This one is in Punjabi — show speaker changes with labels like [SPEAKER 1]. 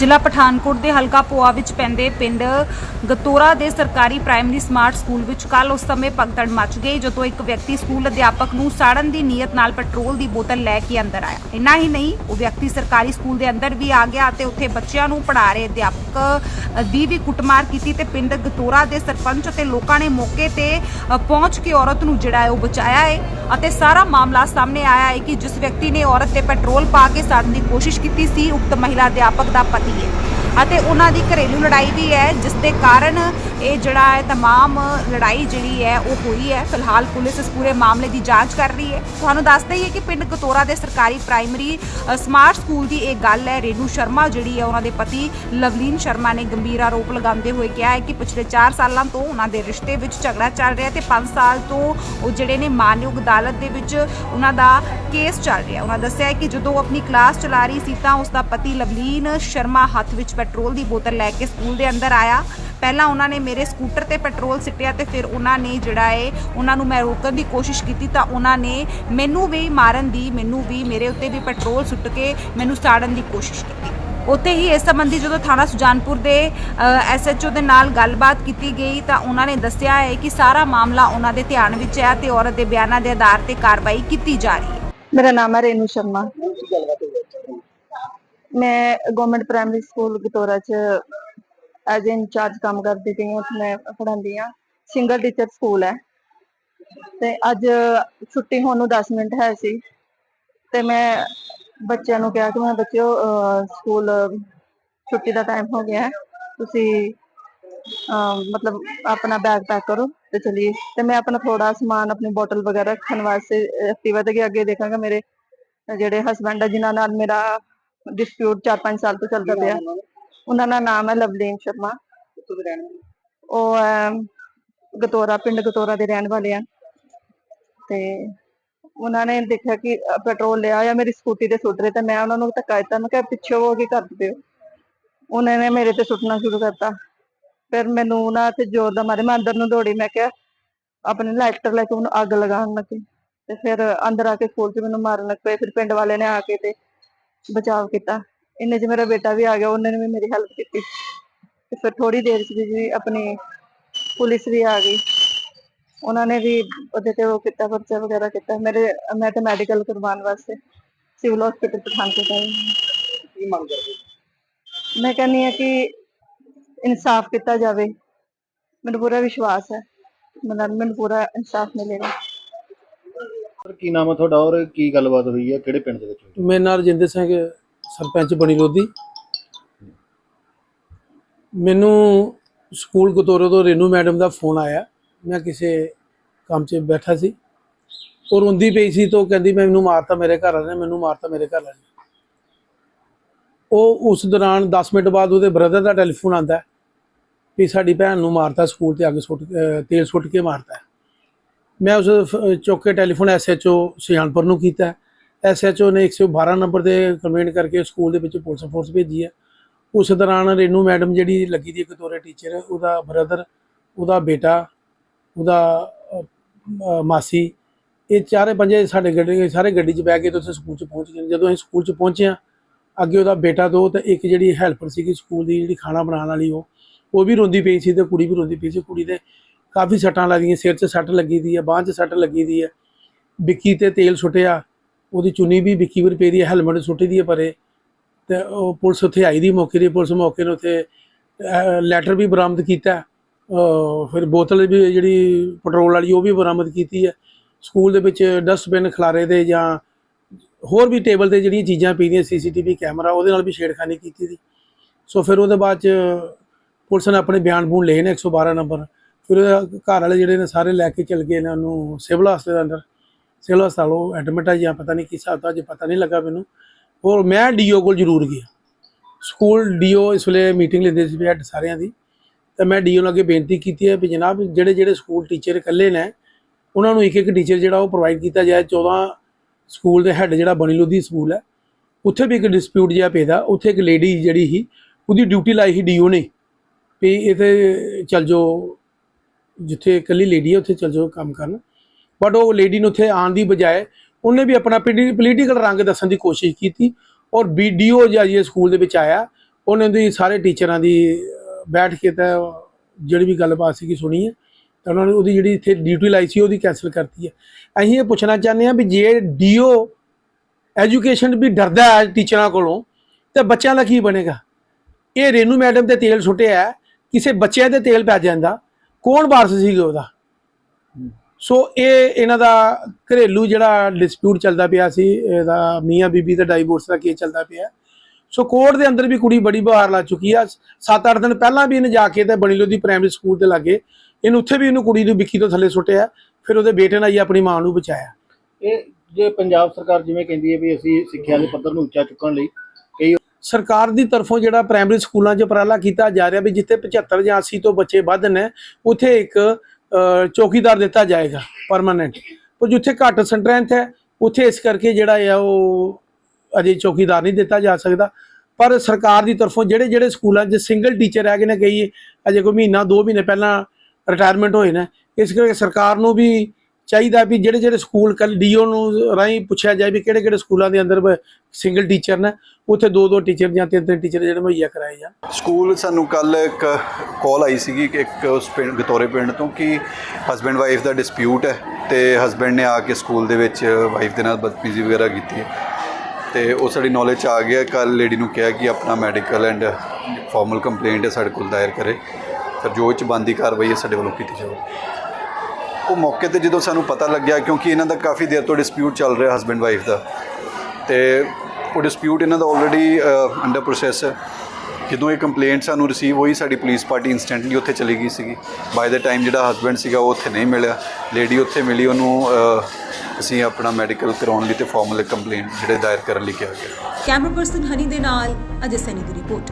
[SPEAKER 1] ਜ਼ਿਲ੍ਹਾ ਪਠਾਨਕੋਟ ਦੇ ਹਲਕਾ ਪੋਆ ਵਿੱਚ ਪੈਂਦੇ ਪਿੰਡ ਗਤੋਰਾ ਦੇ ਸਰਕਾਰੀ ਪ੍ਰਾਇਮਰੀ ਸਮਾਰਟ ਸਕੂਲ ਵਿੱਚ ਕੱਲ ਉਸ ਸਮੇਂ ਭਗਦੜ ਮਚ ਗਈ, ਜਦੋਂ ਇੱਕ ਵਿਅਕਤੀ ਸਕੂਲ ਅਧਿਆਪਕ ਨੂੰ ਸਾੜਨ ਦੀ ਨੀਅਤ ਨਾਲ ਪੈਟਰੋਲ ਦੀ ਬੋਤਲ ਲੈ ਕੇ ਅੰਦਰ ਆਇਆ। ਇੰਨਾ ਹੀ ਨਹੀਂ, ਉਹ ਵਿਅਕਤੀ ਸਰਕਾਰੀ ਸਕੂਲ ਦੇ ਅੰਦਰ ਵੀ ਆ ਗਿਆ ਅਤੇ ਉੱਥੇ ਬੱਚਿਆਂ ਨੂੰ ਪੜ੍ਹਾ ਰਹੇ ਅਧਿਆਪਕ ਦੀ ਵੀ ਕੁੱਟਮਾਰ ਕੀਤੀ ਤੇ ਪਿੰਡ ਗਤੋਰਾ ਦੇ ਸਰਪੰਚ ਅਤੇ ਲੋਕਾਂ ਨੇ ਮੌਕੇ ਤੇ ਪਹੁੰਚ ਕੇ ਔਰਤ ਨੂੰ ਜਿਹੜਾ ਹੈ ਉਹ ਬਚਾਇਆ ਹੈ ਅਤੇ ਸਾਰਾ ਮਾਮਲਾ ਸਾਹਮਣੇ ਆਇਆ ਹੈ ਕਿ ਜਿਸ ਵਿਅਕਤੀ ਨੇ ਔਰਤ ਤੇ ਪੈਟਰੋਲ ਪਾ ਕੇ ਸਾੜਨ ਦੀ ਕੋਸ਼ਿਸ਼ ਕੀਤੀ ਸੀ, ਉਕਤ ਮਹਿਲਾ ਅਧਿਆਪਕ ਦਾ ਪਤੀ ਹੈ ਅਤੇ ਉਹਨਾਂ ਦੀ ਘਰੇਲੂ ਲੜਾਈ ਵੀ ਹੈ ਜਿਸ ਦੇ ਕਾਰਨ ਇਹ ਜਿਹੜਾ ਹੈ तमाम ਲੜਾਈ ਜਿਹੜੀ ਹੈ ਉਹ ਹੋਈ ਹੈ ਫਿਲਹਾਲ ਪੁਲਿਸ ਇਸ ਪੂਰੇ ਮਾਮਲੇ ਦੀ ਜਾਂਚ ਕਰ ਰਹੀ ਹੈ ਤੁਹਾਨੂੰ ਦੱਸ ਦਈਏ ਕਿ ਪਿੰਡ ਕਤੋਰਾ ਦੇ ਸਰਕਾਰੀ ਪ੍ਰਾਇਮਰੀ ਅ, ਸਮਾਰਟ ਸਕੂਲ ਦੀ ਇਹ ਗੱਲ ਹੈ ਰੇਨੂ ਸ਼ਰਮਾ ਜਿਹੜੀ ਹੈ ਉਹਨਾਂ ਦੇ ਪਤੀ ਲਵਲੀਨ ਸ਼ਰਮਾ ਨੇ ਗੰਭੀਰ ਆਰੋਪ ਲਗਾਉਂਦੇ ਹੋਏ ਕਿਹਾ ਹੈ ਕਿ ਪਿਛਲੇ 4 ਸਾਲਾਂ ਤੋਂ ਉਹਨਾਂ ਦੇ ਰਿਸ਼ਤੇ ਵਿੱਚ ਝਗੜਾ ਚੱਲ ਰਿਹਾ ਤੇ 5 ਸਾਲ ਤੋਂ ਉਹ ਜਿਹੜੇ ਨੇ ਮਾਨਯੋਗ ਅਦਾਲਤ ਦੇ ਵਿੱਚ ਉਹਨਾਂ ਦਾ ਕੇਸ ਚੱਲ ਰਿਹਾ ਉਹਨਾਂ ਦੱਸਿਆ ਹੈ ਕਿ ਜਦੋਂ ਉਹ ਆਪਣੀ ਕਲਾਸ ਚਲਾ ਰਹੀ ਸੀ ਤਾਂ ਉਸ ਦਾ ਪਤੀ ਲਵਲੀਨ ਸ਼ਰਮਾ ਹੱਥ ਵਿੱਚ ਪੈਟਰੋਲ ਦੀ ਬੋਤਲ ਲੈ ਕੇ ਸਕੂਲ ਦੇ ਅੰਦਰ ਆਇਆ। ਪਹਿਲਾਂ ਉਹਨਾਂ ਨੇ ਮੇਰੇ ਸਕੂਟਰ ਤੇ ਪੈਟਰੋਲ ਸਿੱਟਿਆ ਤੇ ਫਿਰ ਉਹਨਾਂ ਨੇ ਜਿਹੜਾ ਹੈ ਉਹਨਾਂ ਨੂੰ ਮੈਂ ਰੋਕਣ ਦੀ ਕੋਸ਼ਿਸ਼ ਕੀਤੀ ਤਾਂ ਉਹਨਾਂ ਨੇ ਮੈਨੂੰ ਵੀ ਮਾਰਨ ਦੀ, ਮੈਨੂੰ ਵੀ ਮੇਰੇ ਉੱਤੇ ਵੀ ਪੈਟਰੋਲ ਸੁੱਟ ਕੇ ਮੈਨੂੰ ਸਾੜਨ ਦੀ ਕੋਸ਼ਿਸ਼ ਕੀਤੀ। ਉੱਥੇ ਹੀ ਇਸ ਸੰਬੰਧੀ ਜਦੋਂ ਥਾਣਾ ਸੁਜਾਨਪੁਰ ਦੇ ਐਸਐਚਓ ਦੇ ਨਾਲ ਗੱਲਬਾਤ ਕੀਤੀ ਗਈ ਤਾਂ ਉਹਨਾਂ ਨੇ ਦੱਸਿਆ ਹੈ ਕਿ ਸਾਰਾ ਮਾਮਲਾ ਉਹਨਾਂ ਦੇ ਧਿਆਨ ਵਿੱਚ ਹੈ ਤੇ ਔਰਤ ਦੇ ਬਿਆਨਾਂ ਦੇ ਆਧਾਰ ਤੇ ਕਾਰਵਾਈ ਕੀਤੀ ਜਾ ਰਹੀ ਹੈ।
[SPEAKER 2] ਮੇਰਾ ਨਾਮ ਹੈ ਰੇਨੂ ਸ਼ਰਮਾ। ਮੈਂ ਗਵਰਨਮੈਂਟ ਪ੍ਰਾਇਮਰੀ ਸਕੂਲ ਗਤੋਰਾ ਚ ਐਜ਼ ਇੰਚਾਰਜ ਕੰਮ ਕਰਦੀ ਪਈ ਹਾਂ, ਮੈਂ ਪੜ੍ਹਾਉਂਦੀ ਹਾਂ। ਸਿੰਗਲ ਟੀਚਰ ਸਕੂਲ ਹੈ। ਤੇ ਅੱਜ ਛੁੱਟੀ ਹੋਣ ਨੂੰ 10 ਮਿੰਟ ਹੈ ਸੀ। ਤੇ ਮੈਂ ਬੱਚਿਆਂ ਨੂੰ ਕਿਹਾ ਕਿ ਮੈਂ ਬੱਚਿਓ ਸਕੂਲ ਛੁੱਟੀ ਦਾ ਟਾਈਮ ਹੋ ਗਿਆ ਹੈ। ਤੁਸੀਂ ਮਤਲਬ ਆਪਣਾ ਬੈਗ ਪੈਕ ਕਰੋ ਤੇ ਚਲਿਏ। ਤੇ ਮੈਂ ਆਪਣਾ ਥੋੜਾ ਸਮਾਨ, ਆਪਣੀ ਬੋਟਲ ਵਗੈਰਾ ਰੱਖਣ ਵਾਸਤੇ ਐਕਟਿਵਾ ਤੇ ਅੱਗੇ ਦੇਖਾਂਗਾ ਮੇਰੇ ਜਿਹੜੇ ਹਸਬੰਡ ਆ, ਜਿਨ੍ਹਾਂ ਨਾਲ ਮੇਰਾ ਡਿਸਪਿਊਟ 4-5 ਸਾਲ ਤੋਂ ਚੱਲਦਾ ਪਿਆ। ਉਹਨਾਂ ਦਾ ਨਾਮ ਹੈ ਲਵਲੀਨ ਸ਼ਰਮਾ। ਉਹ ਗਤੋਰਾ ਪਿੰਡ ਗਤੋਰਾ ਦੇ ਰਹਿਣ ਵਾਲੇ ਆ। ਤੇ ਉਹਨਾਂ ਨੇ ਦੇਖਿਆ ਕਿ ਪੈਟਰੋਲ ਲਿਆ ਜਾਂ ਮੇਰੀ ਸਕੂਟੀ ਤੇ ਸੁੱਟ ਰਹੇ ਤੇ ਮੈਂ ਉਹਨਾਂ ਨੂੰ ਧੱਕਾ ਦਿੱਤਾ। ਮੈਂ ਕਿਹਾ ਪਿੱਛੇ ਹੋ ਕੀ ਕਰਦੇ ਪਏ ਹੋ ਉਹਨਾਂ ਨੇ ਮੇਰੇ ਤੇ ਸੁੱਟਣਾ ਸ਼ੁਰੂ ਕਰਤਾ। ਫਿਰ ਮੈਨੂੰ ਉਹਨਾਂ ਤੇ ਜ਼ੋਰ ਦਾ ਮਾਰੇ ਮੈਂ ਅੰਦਰ ਨੂੰ ਦੌੜੀ ਮੈਂ ਕਿਹਾ ਆਪਣੇ ਲਾਈਟਰ ਲੈ ਕੇ ਉਹਨੂੰ ਅੱਗ ਲਗਾਉਣ ਲੱਗੇ। ਤੇ ਫਿਰ ਅੰਦਰ ਆ ਕੇ ਸਕੂਲ 'ਚ ਮੈਨੂੰ ਮਾਰਨ ਲੱਗ ਪਏ। ਫਿਰ ਪਿੰਡ ਵਾਲਿਆਂ ਨੇ ਆ ਕੇ ਤੇ ਬਚਾਅ ਕੀਤਾ। ਇੰਨੇ 'ਚ ਮੇਰਾ ਬੇਟਾ ਵੀ ਆ ਗਿਆ ਉਹਨੇ ਵੀ ਮੇਰੀ ਹੈਲਪ ਕੀਤੀ। ਤੇ ਫਿਰ ਥੋੜੀ ਦੇਰ 'ਚ ਵੀ ਆਪਣੀ ਪੁਲਿਸ ਵੀ ਆ ਗਈ। ਉਹਨਾਂ ਨੇ ਵੀ ਉਹਦੇ ਤੇ ਉਹ ਕੀਤਾ ਪਰਚਾ ਵਗੈਰਾ ਕੀਤਾ। ਮੇਰੇ ਮੈਂ ਤਾਂ ਮੈਡੀਕਲ ਕਰਵਾਉਣ ਵਾਸਤੇ ਸਿਵਲ ਹਸਪੀਟਲ ਪਠਾਨਕੋਟ ਆਈ।
[SPEAKER 3] ਕੀ ਮੰਗ ਕਰਦੇ
[SPEAKER 2] ਮੈਂ ਕਹਿੰਦੀ ਹਾਂ ਕਿ ਇਨਸਾਫ ਕੀਤਾ ਜਾਵੇ। ਮੈਨੂੰ ਪੂਰਾ ਵਿਸ਼ਵਾਸ ਹੈ। ਮੈਨੂੰ ਪੂਰਾ ਇਨਸਾਫ ਮਿਲੇਗਾ।
[SPEAKER 3] ਸਰ ਕੀ ਨਾਮ ਹੈ ਤੁਹਾਡਾ ਔਰ ਕੀ ਗੱਲਬਾਤ ਹੋਈ ਹੈ ਕਿਹੜੇ ਪਿੰਡ ਦੇ ਵਿੱਚ ਹੋਈ?
[SPEAKER 4] ਮੇਰੇ ਨਾਲ ਰਜਿੰਦਰ ਸਿੰਘ, ਸਰਪੰਚ ਬਣੀ ਲੋਧੀ। ਮੈਨੂੰ ਸਕੂਲ ਗਤੋਰੇ ਤੋਂ ਰੇਨੂ ਮੈਡਮ ਦਾ ਫੋਨ ਆਇਆ। ਮੈਂ ਕਿਸੇ ਕੰਮ 'ਚ ਬੈਠਾ ਸੀ। ਉਹ ਰੋਂਦੀ ਪਈ ਸੀ ਤਾਂ ਉਹ ਕਹਿੰਦੀ, ਮੈਂ ਮੈਨੂੰ ਮਾਰਤਾ ਮੇਰੇ ਘਰ ਵਾਲੇ ਨੇ, ਮੈਨੂੰ ਮਾਰਤਾ ਮੇਰੇ ਘਰ ਵਾਲੇ ਨੇ। ਉਹ ਉਸ ਦੌਰਾਨ 10 ਮਿੰਟ ਬਾਅਦ ਉਹਦੇ ਬ੍ਰਦਰ ਦਾ ਟੈਲੀਫੋਨ ਆਂਦਾ ਵੀ ਸਾਡੀ ਭੈਣ ਨੂੰ ਮਾਰਤਾ ਸਕੂਲ ਤੇ ਅੱਗ ਸੁੱਟ ਕੇ ਤੇਲ ਸੁੱਟ ਕੇ ਮਾਰਤਾ ਮੈਂ ਉਸ ਚੌਕੇ ਚੁੱਕ ਕੇ ਟੈਲੀਫੋਨ ਐਸਐਚਓ ਸੁਜਾਨਪੁਰ ਨੂੰ ਕੀਤਾ। ਐਸਐਚਓ ਨੇ 112 ਨੰਬਰ ਤੇ ਕੰਪਲੇਂਟ ਕਰਕੇ ਸਕੂਲ ਦੇ ਵਿੱਚ ਪੁਲਿਸ ਫੋਰਸ ਭੇਜੀ ਹੈ। ਉਸ ਦੌਰਾਨ ਰੇਨੂ ਮੈਡਮ ਜਿਹੜੀ ਲੱਗੀ ਦੀ ਇੱਕ ਕਤੋਰੇ ਟੀਚਰ, ਉਹਦਾ ਬ੍ਰਦਰ, ਉਹਦਾ ਬੇਟਾ, ਉਹਦਾ ਮਾਸੀ, ਇਹ ਚਾਰੇ ਪੰਜੇ ਸਾਡੇ ਗੱਡੀ, ਸਾਰੇ ਗੱਡੀ 'ਚ ਬਹਿ ਕੇ ਤੇ ਉੱਥੇ ਸਕੂਲ 'ਚ ਪਹੁੰਚ ਗਏ। ਜਦੋਂ ਅਸੀਂ ਸਕੂਲ 'ਚ ਪਹੁੰਚੇ ਹਾਂ, ਅੱਗੇ ਉਹਦਾ ਬੇਟਾ ਦੋ ਤੇ ਇੱਕ ਜਿਹੜੀ ਹੈਲਪਰ ਸੀਗੀ ਸਕੂਲ ਦੀ, ਜਿਹੜੀ ਖਾਣਾ ਬਣਾਉਣ ਵਾਲੀ ਉਹ ਉਹ ਵੀ ਰੋਂਦੀ ਪਈ ਸੀ ਤੇ ਕੁੜੀ ਵੀ ਰੋਂਦੀ ਪਈ ਸੀ। ਕੁੜੀ ਦੇ ਕਾਫੀ ਸੱਟਾਂ ਲੱਗੀਆਂ, ਸਿਰ 'ਚ ਸੱਟ ਲੱਗੀ ਦੀ ਹੈ ਬਾਂਹ 'ਚ ਸੱਟ ਲੱਗੀ ਦੀ ਹੈ ਵਿੱਕੀ ਤੇ ਤੇਲ ਸੁੱਟਿਆ, ਉਹਦੀ ਚੁੰਨੀ ਵੀ ਵਿੱਕੀ ਵਰ ਪਈ ਦੀ ਹੈਲਮਟ ਸੁੱਟੀ ਦੀ ਹੈ ਪਰੇ। ਤੇ ਉਹ ਪੁਲਿਸ ਉੱਥੇ ਆਈ ਦੀ ਮੌਕੇ ਦੀ, ਪੁਲਿਸ ਮੌਕੇ ਨੂੰ ਉੱਥੇ ਲੈਟਰ ਵੀ ਬਰਾਮਦ ਕੀਤਾ। ਫਿਰ ਬੋਤਲ ਵੀ ਜਿਹੜੀ ਪੈਟਰੋਲ ਵਾਲੀ ਉਹ ਵੀ ਬਰਾਮਦ ਕੀਤੀ ਹੈ ਸਕੂਲ ਦੇ ਵਿੱਚ ਡਸਟਬਿਨ, ਖਲਾਰੇ ਦੇ ਜਾਂ ਹੋਰ ਵੀ ਟੇਬਲ ਤੇ ਜਿਹੜੀਆਂ ਚੀਜ਼ਾਂ ਪਈਆਂ, ਸੀਸੀਟੀਵੀ ਕੈਮਰਾ, ਉਹਦੇ ਨਾਲ ਵੀ ਛੇੜਖਾਨੀ ਕੀਤੀ ਸੀ ਸੋ ਫਿਰ ਉਹਦੇ ਬਾਅਦ ਚ ਪੁਲਿਸ ਨੇ ਆਪਣੇ ਬਿਆਨ ਬੂਨ ਲਏ ਨੇ 112 ਨੰਬਰ। ਫਿਰ ਉਹਦੇ ਘਰ ਵਾਲੇ ਜਿਹੜੇ ਨੇ ਸਾਰੇ ਲੈ ਕੇ ਚਲ ਗਏ ਨੇ ਉਹਨੂੰ ਸਿਵਲ ਹਸਪਤਾਲ ਦੇ ਅੰਦਰ। ਸਿਵਲ ਹਸਪਤਾਲ ਉਹ ਐਡਮਿਟ ਹੈ ਜਾਂ ਪਤਾ ਨਹੀਂ ਕੀ ਹਿਸਾਬ ਦਾ ਜੇ ਪਤਾ ਨਹੀਂ ਲੱਗਾ ਮੈਨੂੰ। ਹੋਰ ਮੈਂ ਡੀਓ ਕੋਲ ਜ਼ਰੂਰ ਗਿਆ। ਸਕੂਲ ਡੀਓ ਇਸ ਵੇਲੇ ਮੀਟਿੰਗ ਲੈਂਦੇ ਸੀ ਹੈਡ ਸਾਰਿਆਂ ਦੀ। ਤਾਂ ਮੈਂ ਡੀਓ ਨੂੰ ਅੱਗੇ ਬੇਨਤੀ ਕੀਤੀ ਹੈ ਵੀ ਜਨਾਬ ਜਿਹੜੇ ਜਿਹੜੇ ਸਕੂਲ ਟੀਚਰ ਇਕੱਲੇ ਨੇ, ਉਹਨਾਂ ਨੂੰ ਇੱਕ ਇੱਕ ਟੀਚਰ ਜਿਹੜਾ ਉਹ ਪ੍ਰੋਵਾਈਡ ਕੀਤਾ ਜਾਏ। 14 ਸਕੂਲ ਦੇ ਹੈੱਡ ਜਿਹੜਾ ਬਣੀ ਲੁੱਧੀ ਸਕੂਲ ਹੈ, ਉੱਥੇ ਵੀ ਇੱਕ ਡਿਸਪਿਊਟ ਜਿਹਾ ਪੈਦਾ। ਉੱਥੇ ਇੱਕ ਲੇਡੀ ਜਿਹੜੀ ਸੀ, ਉਹਦੀ ਡਿਊਟੀ ਲਾਈ ਸੀ ਡੀਓ ਨੇ। ਵੀ ਇਥੇ ਚੱਲ ਜਾਓ ਜਿੱਥੇ ਇਕੱਲੀ ਲੇਡੀ ਹੈ ਉੱਥੇ ਚੱਲ ਜਾਓ ਕੰਮ ਕਰਨ। ਬਟ ਉਹ ਲੇਡੀ ਨੂੰ ਉੱਥੇ ਆਉਣ ਦੀ ਬਜਾਏ ਉਹਨੇ ਵੀ ਆਪਣਾ ਪੋਲੀਟੀਕਲ ਰੰਗ ਦੱਸਣ ਦੀ ਕੋਸ਼ਿਸ਼ ਕੀਤੀ ਔਰ ਵੀਡੀਓ ਜਿਹੜੀ ਸਕੂਲ ਦੇ ਵਿੱਚ ਆਇਆ। ਉਹਨੇ ਦੀ ਸਾਰੇ ਟੀਚਰਾਂ ਦੀ ਬੈਠ ਕੇ ਤਾਂ ਜਿਹੜੀ ਵੀ ਗੱਲਬਾਤ ਸੀਗੀ ਸੁਣੀ ਹੈ ਤਾਂ ਉਹਨਾਂ ਨੇ ਉਹਦੀ ਜਿਹੜੀ ਇੱਥੇ ਡਿਊਟੀ ਲਾਈ ਸੀ ਉਹਦੀ ਕੈਨਸਲ ਕਰਤੀ ਹੈ ਅਸੀਂ ਇਹ ਪੁੱਛਣਾ ਚਾਹੁੰਦੇ ਹਾਂ ਵੀ ਜੇ ਡੀਓ ਐਜੂਕੇਸ਼ਨ ਵੀ ਡਰਦਾ ਹੈ ਟੀਚਰਾਂ ਕੋਲੋਂ ਤੇ ਬੱਚਿਆਂ ਦਾ ਕੀ ਬਣੇਗਾ? ਇਹ ਰੇਨੂ ਮੈਡਮ ਤੇ ਤੇਲ ਸੁੱਟਿਆ ਹੈ, ਕਿਸੇ ਬੱਚਿਆਂ ਤੇ ਤੇਲ ਪੈ ਜਾਂਦਾ। ਕੌਣ ਵਾਰਸ ਸੀਗਾ ਉਹਦਾ? ਸੋ ਇਹ ਇਹਨਾਂ ਦਾ ਘਰੇਲੂ ਜਿਹੜਾ ਡਿਸਪਿਊਟ ਚੱਲਦਾ ਪਿਆ ਸੀ ਇਹਦਾ ਮੀਆਂ ਬੀਬੀ ਦਾ ਡਾਈਵੋਰਸ ਦਾ ਕੇਸ ਚੱਲਦਾ ਪਿਆ। ਸੋ ਕੋਰਟ ਦੇ ਅੰਦਰ ਵੀ ਕੁੜੀ ਬੜੀ ਬਹਾਰ ਲਾ ਚੁੱਕੀ ਆ। 7-8 ਦਿਨ ਪਹਿਲਾਂ ਵੀ ਇਹਨੇ ਜਾ ਕੇ ਤੇ ਬਣੀ ਲੋਦੀ ਪ੍ਰਾਇਮਰੀ ਸਕੂਲ ਦੇ ਲਾਗੇ। ਇਹਨੂੰ ਉੱਥੇ ਵੀ ਇਹਨੂੰ ਕੁੜੀ ਨੂੰ ਵਿੱਕੀ ਤੋਂ ਥੱਲੇ ਸੁੱਟਿਆ। ਫਿਰ ਉਹਦੇ ਬੇਟੇ ਨੇ ਜੀ ਆਪਣੀ ਮਾਂ ਨੂੰ ਬਚਾਇਆ।
[SPEAKER 3] ਇਹ ਜੇ ਪੰਜਾਬ ਸਰਕਾਰ ਜਿਵੇਂ ਕਹਿੰਦੀ ਹੈ ਵੀ ਅਸੀਂ ਸਿੱਖਿਆ ਦੇ ਪੱਧਰ ਨੂੰ ਉੱਚਾ ਚੁੱਕਣ ਲਈ
[SPEAKER 4] ਸਰਕਾਰ ਦੀ ਤਰਫੋਂ ਜਿਹੜਾ ਪ੍ਰਾਇਮਰੀ ਸਕੂਲਾਂ 'ਚ ਉਪਰਾਲਾ ਕੀਤਾ ਜਾ ਰਿਹਾ ਵੀ ਜਿੱਥੇ 75 ਜਾਂ 80 ਤੋਂ ਬੱਚੇ ਵੱਧ ਨੇ, ਉੱਥੇ ਇੱਕ ਚੌਕੀਦਾਰ ਦਿੱਤਾ ਜਾਏਗਾ ਪਰਮਾਨੈਂਟ ਪਰ ਜਿੱਥੇ ਘੱਟ ਸਟਰੈਂਥ ਹੈ, ਉੱਥੇ ਇਸ ਕਰਕੇ ਜਿਹੜਾ ਆ ਉਹ ਅਜੇ ਚੌਕੀਦਾਰ ਨਹੀਂ ਦਿੱਤਾ ਜਾ ਸਕਦਾ। ਪਰ ਸਰਕਾਰ ਦੀ ਤਰਫੋਂ ਜਿਹੜੇ ਜਿਹੜੇ ਸਕੂਲਾਂ 'ਚ ਸਿੰਗਲ ਟੀਚਰ ਹੈਗੇ ਨੇ ਕਈ, ਅਜੇ ਕੋਈ ਮਹੀਨਾ, ਦੋ ਮਹੀਨੇ ਪਹਿਲਾਂ ਰਿਟਾਇਰਮੈਂਟ ਹੋਏ ਨੇ, ਇਸ ਕਰਕੇ ਸਰਕਾਰ ਨੂੰ ਵੀ ਚਾਹੀਦਾ ਵੀ ਜਿਹੜੇ ਜਿਹੜੇ ਸਕੂਲ ਕੱਲ ਡੀਓ ਨੂੰ ਰਾਹੀਂ ਪੁੱਛਿਆ ਜਾਏ ਵੀ ਕਿਹੜੇ ਕਿਹੜੇ ਸਕੂਲਾਂ ਦੇ ਅੰਦਰ ਸਿੰਗਲ ਟੀਚਰ ਨੇ, ਉੱਥੇ ਦੋ ਦੋ ਟੀਚਰ ਜਾਂ ਤਿੰਨ ਤਿੰਨ ਟੀਚਰ ਜਿਹੜੇ ਮੁਹੱਈਆ ਕਰਾਏ ਜਾਣ।
[SPEAKER 5] ਸਕੂਲ ਸਾਨੂੰ ਕੱਲ ਇੱਕ ਕਾਲ ਆਈ ਸੀਗੀ ਕਿ ਇੱਕ ਉਸ ਪਿੰਡ, ਗਤੌਰੇ ਪਿੰਡ ਤੋਂ ਕਿ ਹਸਬੈਂਡ ਵਾਈਫ ਦਾ ਡਿਸਪਿਊਟ ਹੈ ਤੇ ਹਸਬੈਂਡ ਨੇ ਆ ਕੇ ਸਕੂਲ ਦੇ ਵਿੱਚ ਵਾਈਫ ਦੇ ਨਾਲ ਬਦਤਮੀਜ਼ੀ ਵਗੈਰਾ ਕੀਤੀ ਹੈ। ਤੇ ਉਹ ਸਾਡੀ ਨੌਲੇਜ 'ਚ ਆ ਗਿਆ ਕੱਲ ਲੇਡੀ ਨੂੰ ਕਿਹਾ ਕਿ ਆਪਣਾ ਮੈਡੀਕਲ ਐਂਡ ਫਾਰਮਲ ਕੰਪਲੇਂਟ ਹੈ, ਸਾਡੇ ਕੋਲ ਦਾਇਰ ਕਰੇ। ਫਿਰ ਜੋ ਇਹ 'ਚ ਬੰਦੀ ਕਾਰਵਾਈ ਹੈ, ਸਾਡੇ ਵੱਲੋਂ ਕੀਤੀ ਜਾਵੇ ਉਹ ਮੌਕੇ ਤੇ ਜਦੋਂ ਸਾਨੂੰ ਪਤਾ ਲੱਗਿਆ, ਕਿਉਂਕਿ ਇਹਨਾਂ ਦਾ ਕਾਫੀ ਦੇਰ ਤੋਂ ਡਿਸਪਿਊਟ ਚੱਲ ਰਿਹਾ ਹਸਬੈਂਡ ਵਾਈਫ ਦਾ, ਤੇ ਉਹ ਡਿਸਪਿਊਟ ਇਹਨਾਂ ਦਾ ਆਲਰੇਡੀ ਅੰਡਰ ਪ੍ਰੋਸੈਸ ਹੈ। ਜਦੋਂ ਇਹ ਕੰਪਲੇਂਟ ਸਾਨੂੰ ਰਿਸੀਵ ਹੋਈ, ਸਾਡੀ ਪੁਲਿਸ ਪਾਰਟੀ ਇਨਸਟੈਂਟਲੀ ਉੱਥੇ ਚਲੀ ਗਈ ਸੀਗੀ। ਬਾਏ ਦਾ ਟਾਈਮ ਜਿਹੜਾ ਹਸਬੈਂਡ ਸੀਗਾ, ਉਹ ਉੱਥੇ ਨਹੀਂ ਮਿਲਿਆ। ਲੇਡੀ ਉੱਥੇ ਮਿਲੀ, ਉਹਨੂੰ ਅਸੀਂ ਆਪਣਾ ਮੈਡੀਕਲ ਕਰਾਉਣ ਲਈ ਤੇ ਫਾਰਮਲ ਕੰਪਲੇਂਟ ਜਿਹੜੇ ਦਾਇਰ ਕਰਨ ਲਈ ਕਿਹਾ ਗਿਆ।
[SPEAKER 6] ਕੈਮਰਾ ਪਰਸਨ ਹਨੀ ਦੇ ਨਾਲ, ਅਜੇ ਸੈਨੀ ਦੀ ਰਿਪੋਰਟ